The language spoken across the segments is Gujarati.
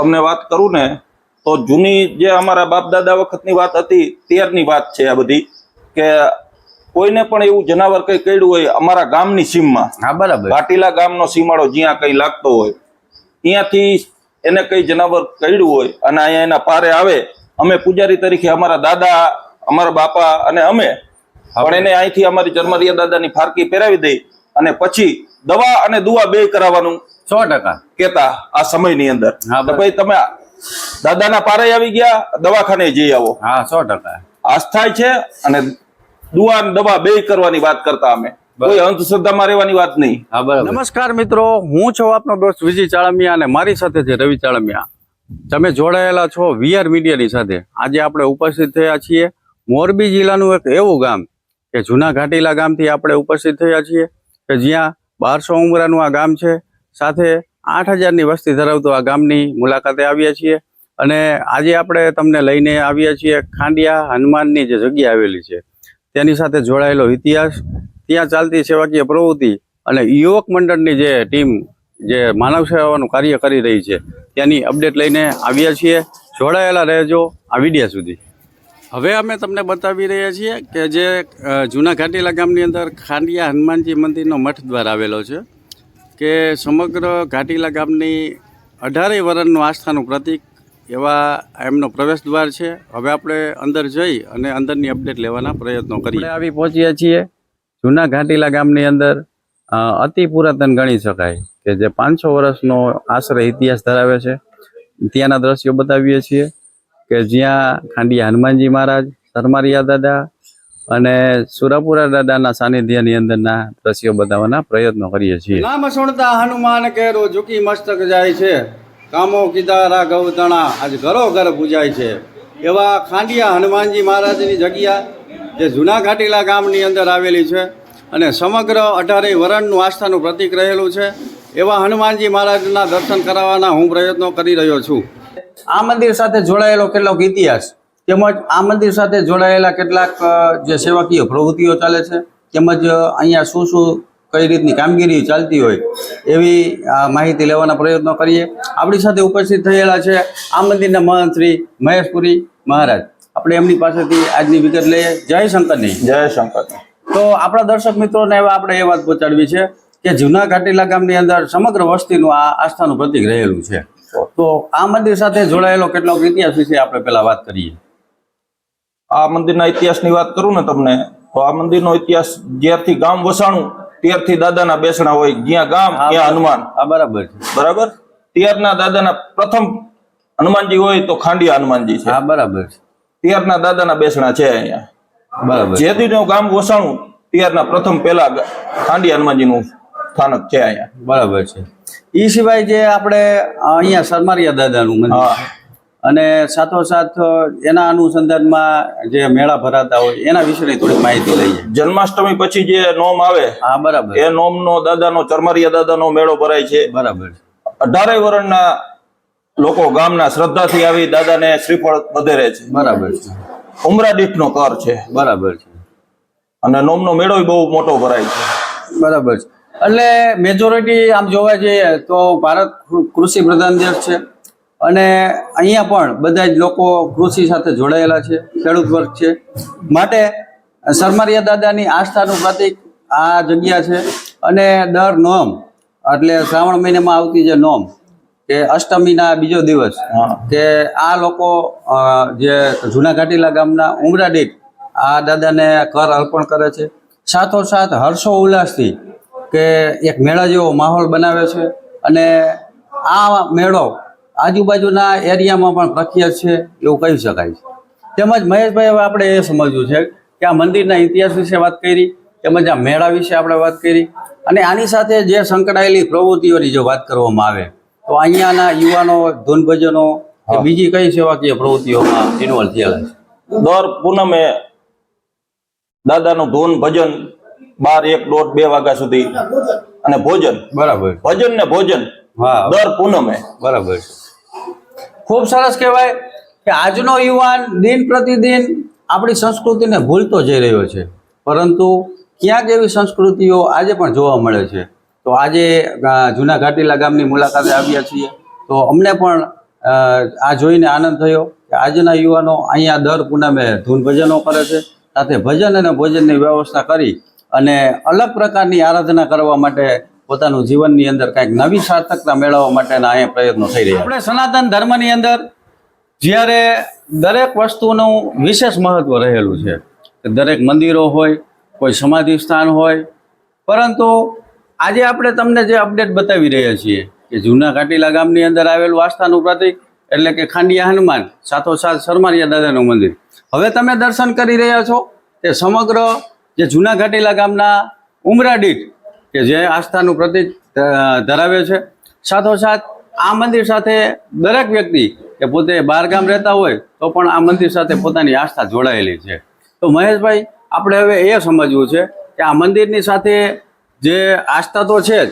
તમને વાત કરું ને તો જૂની જે અમારા બાપ દાદા વખતની વાત હતી ત્યારની વાત છે આ બધી કે કોઈને પણ એવું જનાવર કઈ કર્યું હોય અમારા ગામની સીમમાં. હા બરાબર. ઘાટીલા ગામનો સીમાડો જ્યાં કઈ લાગતો હોય ત્યાંથી એને કઈ જનાવર કર્યું હોય અને અહીંયા એના પારે આવે અમે પૂજારી તરીકે અમારા દાદા અમારા બાપા અને અમે પણ એને અહીંથી અમારી જન્મરિયા દાદાની ફારકી પહેરાવી દઈ અને પછી દવા અને દુવા બે કરાવવાનું સો ટકા. કેતા આ સમયની અંદર. હા, તો ભાઈ તમે દાદાના પારે આવી ગયા દવાખાને જઈ આવો. હા સો ટકા. આસ્થા છે અને દુઆ દવા બે કરવાની વાત કરતા અમે. કોઈ અંધશ્રદ્ધામાં રહેવાની વાત નહીં. નમસ્કાર મિત્રો હું છું આપનો દોસ્ત વિજય ચાળમિયા અને મારી સાથે છે રવિ ચાળમિયા. તમે જોડાયેલા છો વીઆર મીડિયાની સાથે. આજે આપણે ઉપસ્થિત થયા છીએ મોરબી જિલ્લાનું એક એવું ગામ કે જૂના ઘાટીલા ગામથી આપણે ઉપસ્થિત થયા છીએ કે જ્યાં બારસો ઉમરાનું આ ગામ છે. સાથે આઠ હજારની વસ્તી ધરાવતું આ ગામની મુલાકાતે આવ્યા છીએ. અને આજે આપણે તમને લઈને આવ્યા છીએ ખાંડિયા હનુમાનની જે જગ્યા આવેલી છે, તેની સાથે જોડાયેલો ઇતિહાસ. ત્યાં ચાલતી સેવાકીય પ્રવૃત્તિ અને યુવક મંડળની જે ટીમ, જે માનવ સેવાનું કાર્ય કરી રહી છે ત્યાંની અપડેટ લઈને આવ્યા છીએ. જોડાયેલા રહેજો આ વિડીયા સુધી. હવે અમે તમને બતાવી રહ્યા છીએ કે જે જૂના ઘાટીલા ગામની અંદર ખાંડિયા હનુમાનજી મંદિરનો મઠ દ્વાર આવેલો છે. કે સમગ્ર ઘાટીલા ગામની અઢારેય વરણનું આસ્થાનું પ્રતીક એવા એમનો પ્રવેશ દ્વાર છે. હવે આપણે અંદર જઈ અને અંદરની અપડેટ લેવાના પ્રયત્નો કરીએ. આવી પહોંચીએ છીએ. જૂના ઘાટીલા ગામની અંદર અતિ પુરાતન ગણી શકાય કે જે પાંચસો વર્ષનો આશરે ઇતિહાસ ધરાવે છે. ત્યાંના દ્રશ્યો બતાવીએ છીએ કે જ્યાં ખાંડિયા હનુમાનજી મહારાજ સરમારિયા દાદા અને સુરાપુરા દાદાના સાનિધ્યની અંદરના દ્રશ્યો બતાવવાના પ્રયત્નો કરીએ છીએ. નામ સુણતા હનુમાન કેરો ઝૂકી મસ્તક જાય છે. કામો કીધા રાઘવ તણા. આજ ઘરો ઘર પૂજાય છે. એવા ખાંડિયા હનુમાનજી મહારાજની જગ્યા જે જૂના ઘાટીલા ગામની અંદર આવેલી છે અને સમગ્ર અઢારેય વરણનું આસ્થાનું પ્રતીક રહેલું છે. એવા હનુમાનજી મહારાજના દર્શન કરાવવાના હું પ્રયત્નો કરી રહ્યો છું. આ મંદિર સાથે જોડાયેલો કેટલોક ઇતિહાસ? તેમજ આ મંદિર સાથે જોડાયેલા કેટલાક જે સેવાકીય પ્રવૃત્તિઓ ચાલે છે તેમજ અહીંયા શું શું કઈ રીતની કામગીરી ચાલતી હોય એવી માહિતી લેવાના પ્રયત્નો કરીએ. આપણી સાથે ઉપસ્થિત થયેલા છે આ મંદિરના મહંત શ્રી મહેશપુરી મહારાજ. આપણે એમની પાસેથી આજની વિગત લઈએ. જય શંકરની. જય શંકર. તો આપણા દર્શક મિત્રોને એવા આપણે એ વાત પહોંચાડવી છે કે જૂના ઘાટીલા ગામની અંદર સમગ્ર વસ્તીનું આ આસ્થાનું પ્રતિક રહેલું છે. તો આ મંદિર સાથે જોડાયેલો કેટલોક ઇતિહાસ વિશે આપણે પહેલા વાત કરીએ. આ મંદિરના ઇતિહાસની વાત કરું ને તમને તો આ મંદિરનો ઇતિહાસ જ્યારથી ગામ વસાણું ત્યારથી દાદાના બેસણા હોય જ્યાં ગામ ત્યાં હનુમાન. આ બરાબર છે. બરાબર? ત્યારના દાદાના પ્રથમ હનુમાનજી હોય તો ખાંડિયા હનુમાનજી છે. હા બરાબર છે. ત્યારના દાદાના બેસણા છે અહીંયા. બરાબર જે દીનું ગામ વસાણું ત્યારના પ્રથમ પેલા ખાંડિયા હનુમાનજીનું સ્થાનક છે અહીંયા. બરાબર છે. એ સિવાય જે આપણે અહીંયા સરમારિયા દાદાનું મંદિર. અને સાથોસાથ એના અનુસંધાનમાં જે મેળા ભરાતા હોય એના વિશેની થોડીક માહિતી લઈએ. જન્માષ્ટમી પછી જે નોમ આવે હા બરાબર. એ નોમનો દાદાનો ચરમરિયા દાદાનો મેળો ભરાય છે. બરાબર. છે અઢારેય વર્ણના લોકો ગામના શ્રદ્ધાથી આવી દાદાને શ્રીફળ વધેરે છે. બરાબર છે. ઉમરા દીઠનો કર છે. બરાબર છે. અને નોમનો મેળો બહુ મોટો ભરાય છે. બરાબર છે. એટલે મેજોરિટી આમ જોવા જઈએ તો ભારત કૃષિ પ્રધાન દેશ છે. અને અહીંયા પણ બધા જ લોકો કૃષિ સાથે જોડાયેલા છે ખેડૂત વર્ગ છે. માટે સરમારિયા દાદાની આસ્થાનું પ્રતિક આ જગ્યા છે અને દર નોમ એટલે શ્રાવણ મહિનામાં આવતી જે નોમ કે અષ્ટમીના બીજો દિવસ કે આ લોકો જે જૂના ઘાટીલા ગામના ઉમરાડીક આ દાદાને કર અર્પણ કરે છે. સાથોસાથ હર્ષો ઉલ્લાસથી કે એક મેળા જેવો માહોલ બનાવે છે અને આ મેળો આજુબાજુના એરિયામાં પણ પ્રખ્યાત છે એવું કહી શકાય છે. તેમજ મહેશભાઈ હવે આપણે એ સમજવું છે કે આ મંદિરના ઇતિહાસ વિશે વાત કરી તેમજ આ મેળા વિશે આપણે વાત કરી અને આની સાથે જે સંકળાયેલી પ્રવૃત્તિઓની જો વાત કરવામાં આવે તો અહીંયાના યુવાનો ધૂન ભજનો બીજી કઈ સેવાકીય પ્રવૃત્તિઓમાં ઇન્વોલ્વ થયેલા છે? દર પૂનમે દાદાનું ધૂન ભજન બાર એક દોઢ બે વાગ્યા સુધી અને ભોજન. બરાબર. ભજન ને ભોજન હા. દર પૂનમે. બરાબર. છે ખૂબ સરસ કહેવાય કે આજનો યુવાન દિન પ્રતિદિન આપણી સંસ્કૃતિને ભૂલતો જઈ રહ્યો છે. પરંતુ ક્યાંક એવી સંસ્કૃતિઓ આજે પણ જોવા મળે છે. તો આજે જૂના ઘાટીલા ગામની મુલાકાતે આવ્યા છીએ. તો અમને પણ આ જોઈને આનંદ થયો કે આજના યુવાનો અહીંયા દર પૂનમે ધૂન ભજનો કરે છે. સાથે ભજન અને ભોજનની વ્યવસ્થા કરી અને અલગ પ્રકારની આરાધના કરવા માટે પોતાનું જીવનની અંદર કંઈક નવી સાર્થકતા મેળવવા માટેના અહીંયા પ્રયત્નો થઈ રહ્યા આપણે સનાતન ધર્મની અંદર જ્યારે દરેક વસ્તુનું વિશેષ મહત્વ રહેલું છે દરેક મંદિરો હોય, કોઈ સમાધિ સ્થાન હોય, પરંતુ આજે આપણે તમને જે અપડેટ બતાવી રહ્યા છીએ કે જૂના ઘાટીલા ગામની અંદર આવેલું આસ્થાનું પ્રતિક એટલે કે ખાંડિયા હનુમાન, સાથોસાથ સરમારિયા દાદાનું મંદિર. હવે તમે દર્શન કરી રહ્યા છો કે સમગ્ર જે જૂના ઘાટીલા ગામના ઉમરાડીઠ કે જે આસ્થાનું પ્રતિક ધરાવે છે. સાથોસાથ આ મંદિર સાથે દરેક વ્યક્તિ કે પોતે બહાર ગામ રહેતા હોય તો પણ આ મંદિર સાથે પોતાની આસ્થા જોડાયેલી છે. તો મહેશભાઈ આપણે હવે એ સમજવું છે કે આ મંદિરની સાથે જે આસ્થા તો છે જ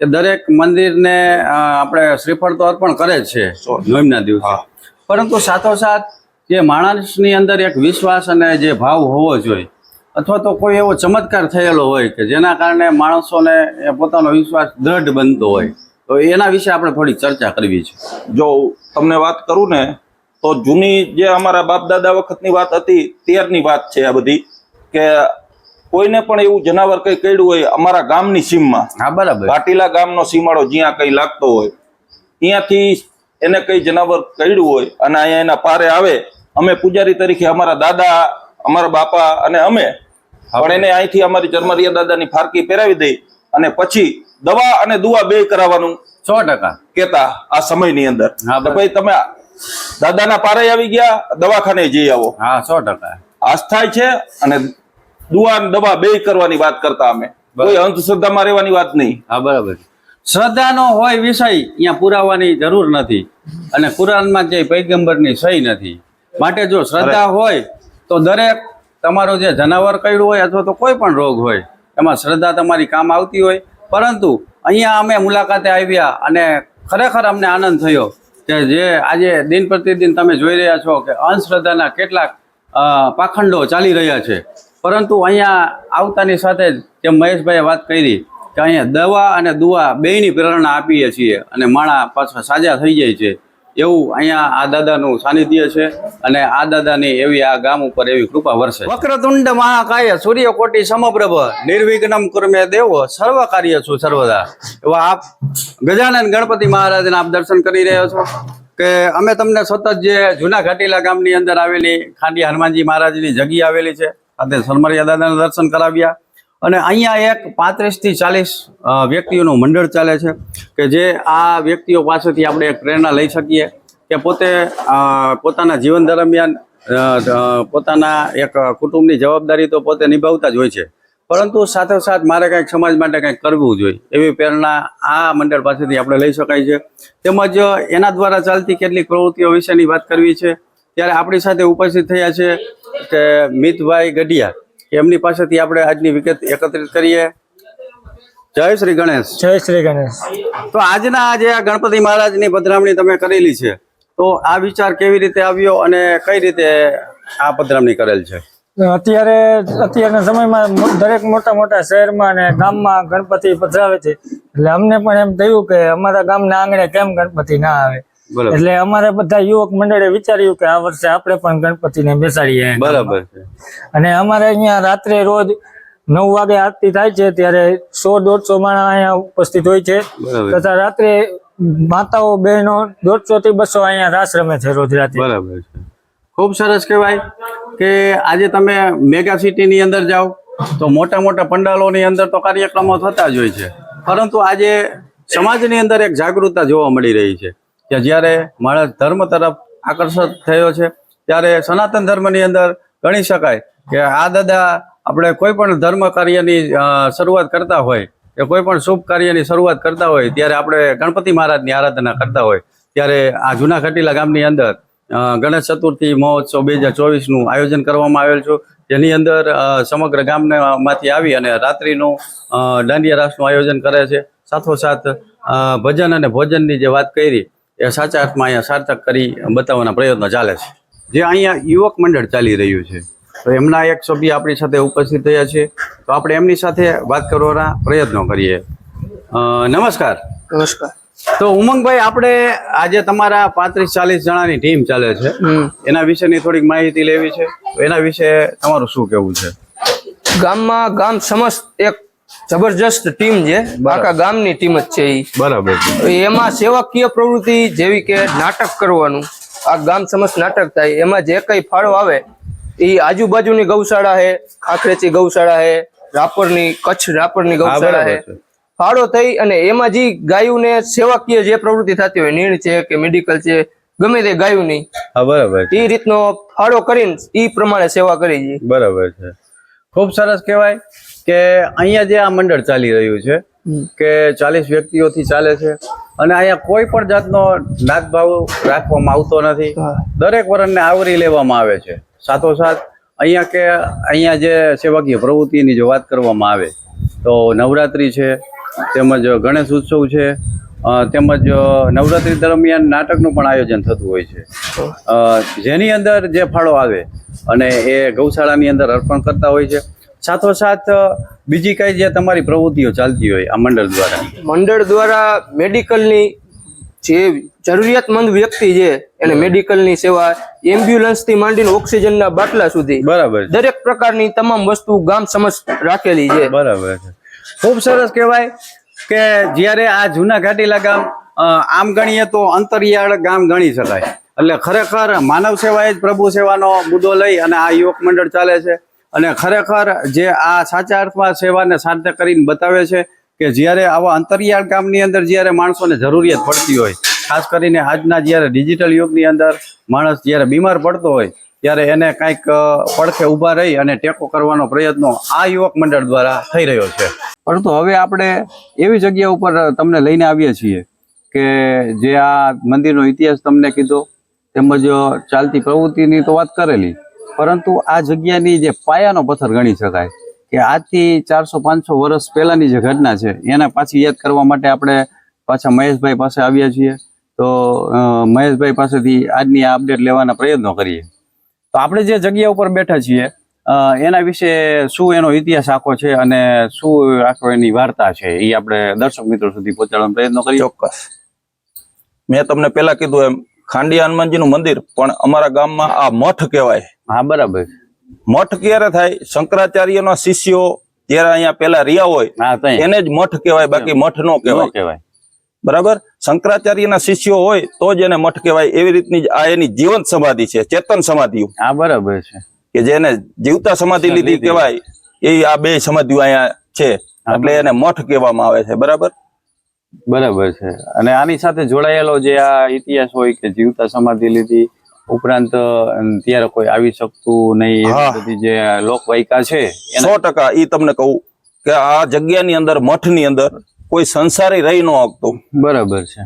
કે દરેક મંદિરને આપણે શ્રીફળ તો અર્પણ કરે જ છે નોમના દિવસે. પરંતુ સાથોસાથ જે માણસની અંદર એક વિશ્વાસ અને જે ભાવ હોવો જોઈએ અથવા તો કોઈ એવો ચમત્કાર થયેલો હોય કે જેના કારણે માણસોને પોતાનો વિશ્વાસ દ્રઢ બનતો હોય તો એના વિશે આપણે થોડી ચર્ચા કરવી છે. જો તમને વાત કરું ને તો જૂની જે અમારા બાપ દાદા વખતની વાત હતી ત્યારની વાત છે આ બધી કે કોઈને પણ એવું જનાવર કઈ કર્યું હોય અમારા ગામની સીમમાં હા બરાબર. ઘાટીલા ગામનો સીમાડો જ્યાં કઈ લાગતો હોય ત્યાંથી એને કઈ જનાવર કર્યું હોય અને અહીંયા એના પારે આવે અમે પૂજારી તરીકે અમારા દાદા અમારા બાપા અને અમે પણ એને અહીંથી અમારી ચરમરિયા દાદાની ફારકી પહેરાવી દઈ અને પછી દવા અને દુવા બે કરાવવાનું સો ટકા. કેતા આ સમયની અંદર. ભાઈ તમે દાદાના પારે આવી ગયા દવાખાને જઈ આવો. હા સો ટકા. આસ્થાય છે અને દુઆ અને દવા બે કરવાની વાત કરતા અમે. કોઈ અંધશ્રદ્ધામાં રહેવાની વાત નહીં. હા બરાબર. શ્રદ્ધાનો હોય વિષય અહીંયા પુરાવાની જરૂર નથી અને કુરાનમાં જે પૈગંબરની સહી નથી. માટે જો શ્રદ્ધા હોય તો દરેક તમારો જે જનાવર કર્યું હોય અથવા તો કોઈ પણ રોગ હોય, એમાં શ્રદ્ધા તમારી કામ આવતી હોય. પરંતુ અહીંયા અમે મુલાકાતે આવ્યા અને ખરેખર અમને આનંદ થયો કે જે આજે દિન પ્રતિદિન તમે જોઈ રહ્યા છો કે અંધશ્રદ્ધાના કેટલાક પાખંડો ચાલી રહ્યા છે. પરંતુ અહીંયા આવતાની સાથે જ જેમ મહેશભાઈએ વાત કરી કે અહીંયા દવા અને દુઆ બેયની પ્રેરણા આપીએ છીએ અને માણા પાછા સાજા થઈ જાય છે. એવું અહીંયા આ દાદાનું સાનિધ્ય છે અને આ દાદાની એવી આ ગામ ઉપર એવી કૃપા વરસે વક્રતુંડ મહાકાય સૂર્યકોટી સમપ્રભ, નિર્વિઘ્નમ કુર્મે દેવો સર્વ કાર્ય છું સર્વદા. એવા આપ ગજાનંદ ગણપતિ મહારાજના આપ દર્શન કરી રહ્યા છો કે અમે તમને સતત જે જૂના ઘાટીલા ગામની અંદર આવેલી ખાંડી હનુમાનજી મહારાજની જગ્યા આવેલી છે. સાથે સરમરિયા દાદાના દર્શન કરાવ્યા. અને અહીંયા એક પાંત્રીસથી ચાલીસ વ્યક્તિઓનું મંડળ ચાલે છે કે જે આ વ્યક્તિઓ પાસેથી આપણે એક પ્રેરણા લઈ શકીએ કે પોતે પોતાના જીવન દરમિયાન પોતાના એક કુટુંબની જવાબદારી તો પોતે નિભાવતા જ હોય છે. પરંતુ સાથોસાથ મારે કંઈક સમાજ માટે કંઈક કરવું જોઈએ એવી પ્રેરણા આ મંડળ પાસેથી આપણે લઈ શકાય છે. તેમજ એના દ્વારા ચાલતી કેટલીક પ્રવૃત્તિઓ વિશેની વાત કરવી છે. ત્યારે આપણી સાથે ઉપસ્થિત થયા છે કે મિતભાઈ ગઢિયા. એમની પાસેથી આપણે આજની વિગત એકત્રિત કરીએ. જય શ્રી ગણેશ. જય શ્રી ગણેશ. તો આજના આજે આ ગણપતિ મહારાજની પધરામણી તમે કરેલી છે. તો આ વિચાર કેવી રીતે આવ્યો અને કઈ રીતે આ પધરામણી કરેલ છે? અત્યારે અત્યારના સમયમાં દરેક મોટા મોટા શહેરમાં અને ગામમાં ગણપતિ પધરાવે છે. એટલે અમને પણ એમ થયું કે અમારા ગામના આંગણે કેમ ગણપતિ ના આવે? એટલે અમારે બધા યુવક મંડળે વિચાર્યું કે આ વર્ષે આપણે પણ ગણપતિને બેસાડીએ. બરાબર. અને અમારે અહીંયા રાત્રે રોજ નવ વાગે આરતી થાય છે ત્યારે સો દોઢસો માણસ અહીંયા ઉપસ્થિત હોય છે. તથા રાત્રે માતાઓ બહેનો દોઢસો થી બસો અહીંયા રાસ રમે છે રોજ રાત્રે. બરાબર છે. ખૂબ સરસ કહેવાય કે આજે તમે મેગા સિટીની અંદર જાઓ તો મોટા મોટા પંડાલોની અંદર તો કાર્યક્રમો થતા જ હોય છે. પરંતુ આજે સમાજની અંદર એક જાગૃતતા જોવા મળી રહી છે. કે જ્યારે માણસ ધર્મ તરફ આકર્ષિત થયો છે, ત્યારે સનાતન ધર્મની અંદર ગણી શકાય કે આ દાદા આપણે કોઈ પણ ધર્મ કાર્યની શરૂઆત કરતા હોય, કે કોઈ પણ શુભ કાર્યની શરૂઆત કરતા હોય, ત્યારે આપણે ગણપતિ મહારાજની આરાધના કરતા હોય, ત્યારે આ જૂના ખટીલા ગામની અંદર ગણેશ ચતુર્થી મહોત્સવ બે હજાર ચોવીસનું આયોજન કરવામાં આવેલ છે. જેની અંદર સમગ્ર ગામમાંથી આવી અને રાત્રિનું દાંડિયા રાસનું આયોજન કરે છે. સાથોસાથ ભજન અને ભોજનની જે વાત કરી એ સાચા અર્થમાં અહીંયા સાર્થક કરી બતાવવાના પ્રયત્નો ચાલે છે. જે અહીંયા યુવક મંડળ ચાલી રહ્યું છે તો એમના એક સભ્ય આપણી સાથે ઉપસ્થિત થયા છે તો આપણે એમની સાથે વાત કરવાના પ્રયત્નો કરીએ. નમસ્કાર. નમસ્કાર. તો ઉમંગભાઈ આપણે આજે તમારા પાંત્રીસ ચાલીસ જણાની ટીમ ચાલે છે. એના વિશેની થોડીક માહિતી લેવી છે. તો એના વિશે તમારું શું કહેવું છે? ગામમાં ગામ સમસ્ત એક જબરજસ્ત ટીમ છે. આખા ગામની ટીમ જ છે બરાબર. એમાં સેવાકીય પ્રવૃત્તિ જેવી કે નાટક કરવાનું આ ગામ સમસ્ત નાટક થાય એમાં જે કઈ ફાળો આવે એ આજુબાજુની ગૌશાળા છે ખાખરેચી ગૌશાળા છે રાપરની કચ્છ રાપરની ગૌશાળા હે. ફાળો થઈ અને એમાં જે ગાયોને સેવાકીય જે પ્રવૃત્તિ થતી હોય નીણ છે કે મેડિકલ છે ગમે તે ગાયોની હા બરાબર એ રીતનો ફાળો કરીને એ પ્રમાણે સેવા કરી બરાબર છે. ખૂબ સરસ કહેવાય. કે અહીંયા જે આ મંડળ ચાલી રહ્યું છે કે ચાલીસ વ્યક્તિઓથી ચાલે છે અને અહીંયા કોઈ પણ જાતનો નાગભાવ રાખવામાં આવતો નથી. દરેક વર્ણને આવરી લેવામાં આવે છે. સાથોસાથ અહીંયા કે અહીંયા જે સેવાકીય પ્રવૃત્તિની જો વાત કરવામાં આવે તો નવરાત્રિ છે તેમજ ગણેશ ઉત્સવ છે તેમજ નવરાત્રિ દરમિયાન નાટકનું પણ આયોજન થતું હોય છે. જેની અંદર જે ફાળો આવે અને એ ગૌશાળાની અંદર અર્પણ કરતા હોય છે. સાથોસાથ બીજી કઈ જે તમારી પ્રવૃત્તિઓ ચાલતી હોય આ મંડળ દ્વારા? મંડળ દ્વારા મેડિકલની જે જરૂરિયાતમંદ વ્યક્તિ છે એને મેડિકલની સેવા એમ્બ્યુલન્સથી માંડીને ઓક્સિજનના બાટલા સુધી બરાબર. દરેક પ્રકારની તમામ વસ્તુ ગામ સમજ રાખેલી છે. બરાબર ખૂબ સરસ કહેવાય કે જ્યારે આ જૂના ઘાટીલા ગામ આમ ગણીએ તો અંતરિયાળ ગામ ગણી શકાય. એટલે ખરેખર માનવ સેવા એ જ પ્રભુ સેવાનો મુદ્દો લઈ અને આ યુવક મંડળ ચાલે છે. અને ખરેખર જે આ સાચા અર્થમાં સેવાને સાર્થક કરીને બતાવે છે કે જ્યારે આવા અંતરિયાળ ગામની અંદર જ્યારે માણસોને જરૂરિયાત પડતી હોય, ખાસ કરીને આજના જ્યારે ડિજિટલ યુગની અંદર માણસ જ્યારે બીમાર પડતો હોય, ત્યારે એને કાંઈક પડખે ઊભા રહી અને ટેકો કરવાનો પ્રયત્નો આ યુવક મંડળ દ્વારા થઈ રહ્યો છે. પરંતુ હવે આપણે એવી જગ્યા ઉપર તમને લઈને આવીએ છીએ કે જે આ મંદિરનો ઇતિહાસ તમને કીધો, તેમજ ચાલતી પ્રવૃત્તિની તો વાત કરેલી. પરંતુ આ જગ્યાની જે પાયાનો પથ્થર ગણી શકાય કે આજથી ચારસો, પાંચસો વર્ષ પહેલાની જે ઘટના છે, એને પાછી યાદ કરવા માટે આપણે પાછા મહેશભાઈ પાસે આવ્યા છીએ. તો મહેશભાઈ પાસેથી આજની આ અપડેટ લેવાના પ્રયત્નો કરીએ. તો આપણે જે જગ્યા ઉપર બેઠા છીએ એના વિશે શું એનો ઇતિહાસ આખો છે અને શું આખો એની વાર્તા છે, એ આપણે દર્શક મિત્રો સુધી પહોંચાડવાનો પ્રયત્ન કરીએ. ચોક્કસ. મેં તમને પહેલા કીધું એમ ખાંડિયા હનુમાનજીનું મંદિર પણ અમારા ગામમાં આ મઠ કહેવાય. હા બરાબર. મઠ ક્યારે થાય? શંકરાચાર્યના શિષ્યો જયારે અહીંયા પેલા રહ્યા હોય એને જ મઠ કહેવાય બાકી મઠ નો ન કહેવાય. બરાબર? શંકરાચાર્યના શિષ્યો હોય તો જ એને મઠ કહેવાય. એવી રીતની આ એની જીવંત સમાધિ છે ચેતન સમાધિ. હા બરાબર છે. કે જેને જીવતા સમાધિ લીધી લીધી. કહેવાય એ આ બે સમાધિઓ અહીંયા છે. એટલે એને મઠ કહેવામાં આવે છે બરાબર? બરાબર છે. અને આની સાથે જોડાયેલો જે આ ઇતિહાસ હોય કે જીવતા સમાધિ લીધી ઉપરાંત ત્યારે કોઈ આવી શકતું નહીં બધી જે લોકવાયકા છે સો ટકા એ તમને કહું કે આ જગ્યાની અંદર મઠની અંદર કોઈ સંસારી રહી ન શકતું. બરાબર છે.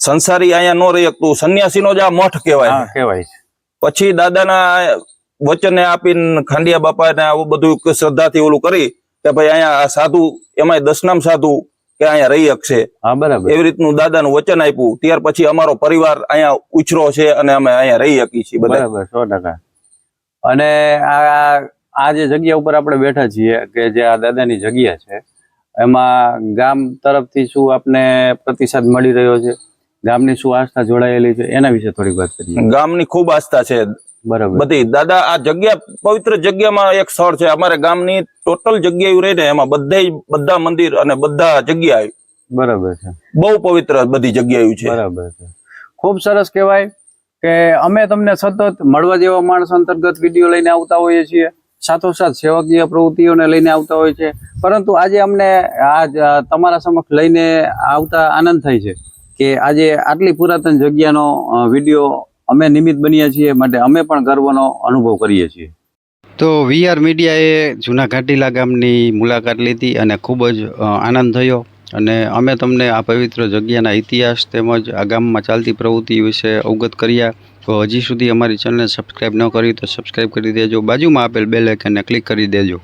સંસારી અહીંયા ન રહી શકતું. સંન્યાસીનો જ આ મઠ કહેવાય. કહેવાય છે. પછી દાદાના વચને આપીને ખાંડિયા બાપાને આવું બધું શ્રદ્ધાથી ઓલું કરી કે ભાઈ અહીંયા આ સાધુ એમાંય દસનામ સાધુ કે અહીંયા રહી શકશે. હા બરાબર. એવી રીતનું દાદાનું વચન આપ્યું. ત્યાર પછી અમારો પરિવાર અહીંયા ઉછરો છે અને અમે અહીંયા રહી શકીએ છીએ બરાબર સો ટકા. અને આ આ જે જગ્યા ઉપર આપણે બેઠા છીએ કે જે આ દાદાની જગ્યા છે એમાં ગામ તરફથી શું આપને પ્રતિસાદ મળી રહ્યો છે? ગામની શું આસ્થા જોડાયેલી છે? એના વિશે થોડીક વાત કરીએ. ગામની ખૂબ આસ્થા છે. બધી. દાદા આ જગ્યા પવિત્ર જગ્યામાં એક સ્થળ છે. અમારે ગામની ટોટલ જગ્યા રહી ને એમાં બધા બધા મંદિર અને બધા જગ્યા બરાબર છે. બહુ પવિત્ર બધી જગ્યા છે. બરાબર છે. ખૂબ સરસ કહેવાય કે અમે તમને સતત મળવા જેવા માણસ અંતર્ગત વીડિયો લઈને આવતા હોઈએ છીએ સાથોસાથ સેવાકીય પ્રવૃત્તિઓને લઈને આવતા હોય છે પરંતુ આજે અમને આજ તમારા સમક્ષ લઈને આવતા આનંદ થાય છે કે આજે આટલી પુરાતન જગ્યાનો વીડિયો અમે નિમિત્ત બન્યા છીએ માટે અમે પણ ગર્વનો અનુભવ કરીએ છીએ. તો વીઆર મીડિયાએ જૂના ઘાટીલા ગામની મુલાકાત લીધી અને ખૂબ જ આનંદ થયો. અને અમે તમને આ પવિત્ર જગ્યાના ઇતિહાસ તેમજ આ ગામમાં ચાલતી પ્રવૃત્તિ વિશે અવગત કર્યા. તો હજી સુધી અમારી ચેનલને સબસ્ક્રાઈબ ન કરી તો સબસ્ક્રાઈબ કરી દેજો. બાજુમાં આપેલ બેલ આઇકનને ક્લિક કરી દેજો.